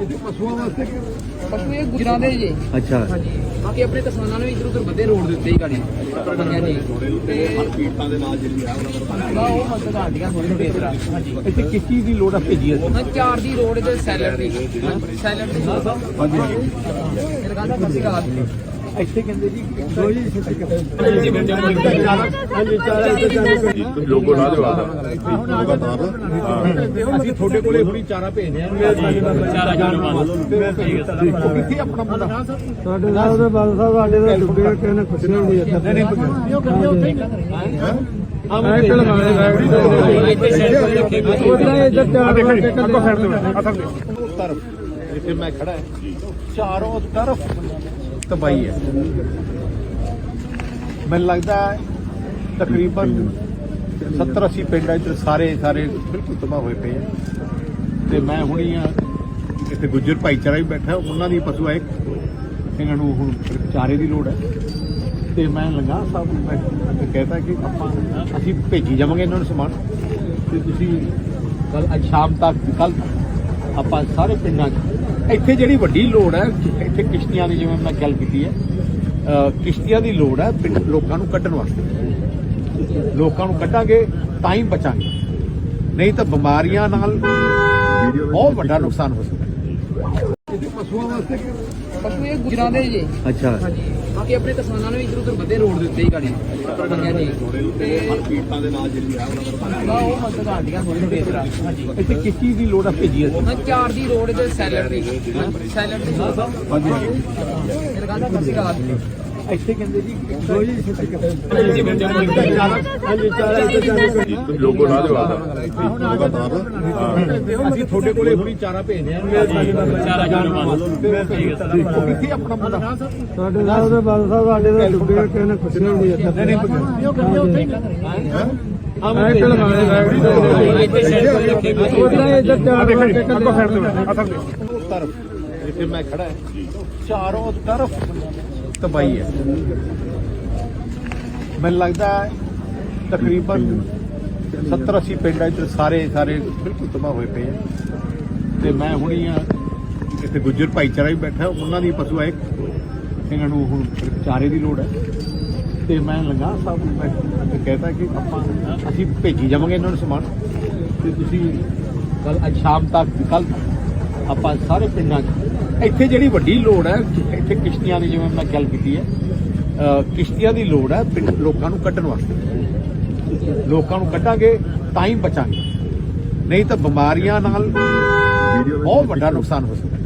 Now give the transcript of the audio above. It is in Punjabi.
ਪਸ਼ੂਆਂ ਵਾਸਤੇ ਪਸ਼ੂ ਇਹ ਗੁਜਰਾਂ ਦੇ ਜੀ ਅੱਛਾ। ਹਾਂਜੀ ਬਾਕੀ ਆਪਣੇ ਕਿਸਾਨਾਂ ਨੂੰ ਇਧਰ ਉਧਰ ਵੱਧੇ ਰੋਡ ਦੇ ਉੱਤੇ ਹੀ ਗਾੜੀ ਬੰਦਿਆਂ ਜੀ ਤੇ ਪੀੜਤਾਂ ਦੇ ਨਾਲ ਜਿਹੜੀ ਆ ਉਹ ਮਦਦ ਆਂਡੀਆਂ ਥੋੜੀ ਥੋੜੀ ਇਧਰ ਹਾਂਜੀ। ਇੱਥੇ ਕਿਸ ਚੀਜ਼ ਦੀ ਲੋੜ ਆ ਭੇਜੀ ਹੈ ਹਾਂ ਚਾਰ ਦੀ ਰੋਡ ਤੇ ਸੈਲਡ ਦੀ। ਸੈਲਡ ਦੀ ਹਾਂਜੀ। ਮੇਰੇ ਕਹਿੰਦਾ ਸਸੀ ਰਾਤ ਇੱਥੇ ਕਹਿੰਦੇ ਜੀ ਦੋ ਜੀ ਹਾਂਜੀ ਚਾਰਾ ਇੱਥੇ ਚਾਰਾ ਲੋਗੋ ਲਾ ਦਿਓ ਅਸੀਂ ਤੁਹਾਡੇ ਕੋਲੇ ਹੁਣੀ ਚਾਰਾ ਭੇਜਦੇ ਆ ਚਾਰਾ ਉਹ ਕਿੱਥੇ ਆਪਣਾ ਮੁੰਡਾ ਸਾਡੇ ਨਾਲ ਦੇ ਬਾਲ ਸਾਹਿਬ ਸਾਡੇ ਦੇ ਡੁੱਬੇ ਨੇ ਖੁਸ਼ੀਆਂ ਨਹੀਂ ਇੱਥੇ ਨਹੀਂ ਨਹੀਂ ਮੈਂ ਇੱਥੇ ਲਗਾਣੇ ਉਹਦਾ ਇੱਧਰ ਚਾਰ ਵਾਰ ਉਸ ਤਰਫ ਜਿੱਥੇ ਮੈਂ ਖੜਾ ਹੈ ਚਾਰੋਂ ਤਰਫ ਤਬਾਹੀ ਹੈ। ਮੈਨੂੰ ਲੱਗਦਾ ਤਕਰੀਬਨ 70 80 ਪਿੰਡ ਇੱਧਰ ਸਾਰੇ ਸਾਰੇ ਬਿਲਕੁਲ ਤਬਾਹ ਹੋਏ ਪਏ ਆ। ਤੇ ਮੈਂ ਹੁਣੀ ਆ ਇੱਥੇ ਗੁੱਜਰ ਭਾਈਚਾਰਾ ਵੀ ਬੈਠਾ, ਉਹਨਾਂ ਦੀ ਪਸ਼ੂ ਹੈ ਇਹਨਾਂ ਨੂੰ ਹੁਣ ਚਾਰੇ ਦੀ ਲੋੜ ਹੈ। ਤੇ ਮੈਂ ਲੰਗਾ ਸਾਹਿਬ ਨੂੰ, ਮੈਂ ਕਹਿੰਦਾ ਕਿ ਆਪਾਂ ਅਸੀਂ ਭੇਜੀ ਜਾਵਾਂਗੇ ਇਹਨਾਂ ਨੂੰ ਸਮਾਨ। ਤੇ ਤੁਸੀਂ ਕੱਲ ਅੱਜ ਸ਼ਾਮ ਤੱਕ ਕੱਲ ਆਪਾਂ ਸਾਰੇ ਪਿੰਡਾਂ 'ਚ ਇੱਥੇ ਜਿਹੜੀ ਵੱਡੀ ਲੋੜ ਹੈ ਇੱਥੇ ਕਿਸ਼ਤੀਆਂ ਦੀ ਜਿਵੇਂ ਮੈਂ ਗੱਲ ਕੀਤੀ ਹੈ ਕਿਸ਼ਤੀਆਂ ਦੀ ਲੋੜ ਹੈ ਪਿੰਡ ਲੋਕਾਂ ਨੂੰ ਕੱਢਣ ਵਾਸਤੇ। ਲੋਕਾਂ ਨੂੰ ਕੱਢਾਂਗੇ ਤਾਂ ਹੀ ਬਚਾਂਗੇ। ਨਹੀਂ ਤਾਂ ਬਿਮਾਰੀਆਂ ਨਾਲ ਬਹੁਤ ਵੱਡਾ ਨੁਕਸਾਨ ਹੋ ਸਕਦਾ। ਹੈ ਪਸ਼ੂਆਂ ਵਾਸਤੇ ਪਸ਼ੂ ਇਹ ਗੁਜਰਾਂ ਦੇ ਜੀ। ਅੱਛਾ। ਬਾਕੀ ਆਪਣੇ ਕਿਸਾਨਾਂ ਨੂੰ ਇਧਰ ਉਧਰ ਵੱਧੇ ਰੋਡ ਦੇ ਉੱਤੇ ਹੀ ਗਾੜੀ ਬੰਦਿਆਂ ਜੀ। ਤੇ ਪੀੜਤਾਂ ਦੇ ਨਾਲ ਜਿਹੜੀ ਆ ਉਹ ਮਦਦ ਆਂਡੀਆਂ ਥੋੜੀ ਥੋੜੀ ਇਧਰ ਹਾਂਜੀ। ਇੱਥੇ ਕਿਸ ਚੀਜ਼ ਦੀ ਲੋੜ ਆ ਭੇਜੀ ਹੈ ਹਾਂ ਚਾਰ ਦੀ ਰੋਡ ਤੇ ਸੈਲਡ ਦੀ। ਸੈਲਡ ਦੀ ਹਾਂਜੀ। ਮੇਰੇ ਕਹਿੰਦਾ ਸਸੀ ਰਾਤ ਇੱਥੇ ਕਹਿੰਦੇ ਜੀ ਦੋ ਜੀ ਇੱਥੇ ਚਾਰਾ ਲੋਗੋ ਲਾ ਦਿਓ ਅਸੀਂ ਤੁਹਾਡੇ ਕੋਲੇ ਹੁਣੀ ਚਾਰਾ ਭੇਜਦੇ ਆ ਚਾਰਾ ਕਿੱਥੇ ਆਪਣਾ ਮੁੰਡਾ ਸਾਡੇ ਨਾਲ ਦੇ ਬਾਲ ਸਾਹਿਬ ਸਾਡੇ ਦੇ ਡੁੱਬੇ ਕਿਸੇ ਨੇ ਖੁਸ਼ੀਆਂ ਨਹੀਂ ਇੱਥੇ। ਨਹੀਂ ਨਹੀਂ ਇੱਥੇ ਉਹਦਾ ਉਸ ਤਰਫ ਜਿੱਥੇ ਮੈਂ ਖੜਾ ਹੈ। ਚਾਰੋਂ ਤਰਫ। ਤਬਾਹੀ ਹੈ। ਮੈਨੂੰ ਲੱਗਦਾ ਤਕਰੀਬਨ 70 80 ਪਿੰਡ ਇੱਧਰ ਸਾਰੇ ਸਾਰੇ ਬਿਲਕੁਲ ਤਬਾਹ ਹੋਏ ਪਏ ਆ। ਤੇ ਮੈਂ ਹੁਣੀ ਆ ਇੱਥੇ ਗੁੱਜਰ ਭਾਈਚਾਰਾ ਵੀ ਬੈਠਾ, ਉਹਨਾਂ ਦੀ ਪਸ਼ੂ ਹੈ ਇਹਨਾਂ ਨੂੰ ਹੁਣ ਚਾਰੇ ਦੀ ਲੋੜ ਹੈ। ਤੇ ਮੈਂ ਲੰਗਾ ਸਾਹਿਬ ਨੂੰ, ਮੈਂ ਕਹਿੰਦਾ ਕਿ ਆਪਾਂ ਅਸੀਂ ਭੇਜੀ ਜਾਵਾਂਗੇ ਇਹਨਾਂ ਨੂੰ ਸਮਾਨ। ਤੇ ਤੁਸੀਂ ਕੱਲ ਅੱਜ ਸ਼ਾਮ ਤੱਕ ਕੱਲ ਆਪਾਂ ਸਾਰੇ ਪਿੰਡਾਂ 'ਚ ਇੱਥੇ ਜਿਹੜੀ ਵੱਡੀ ਲੋੜ ਹੈ ਇੱਥੇ ਕਿਸ਼ਤੀਆਂ ਦੀ ਜਿਵੇਂ ਮੈਂ ਗੱਲ ਕੀਤੀ ਹੈ ਕਿਸ਼ਤੀਆਂ ਦੀ ਲੋੜ ਹੈ ਪਿੰਡ ਲੋਕਾਂ ਨੂੰ ਕੱਢਣ ਵਾਸਤੇ। ਲੋਕਾਂ ਨੂੰ ਕੱਢਾਂਗੇ ਤਾਂ ਹੀ ਬਚਾਂਗੇ। ਨਹੀਂ ਤਾਂ ਬਿਮਾਰੀਆਂ ਨਾਲ ਬਹੁਤ ਵੱਡਾ ਨੁਕਸਾਨ ਹੋ ਸਕਦਾ।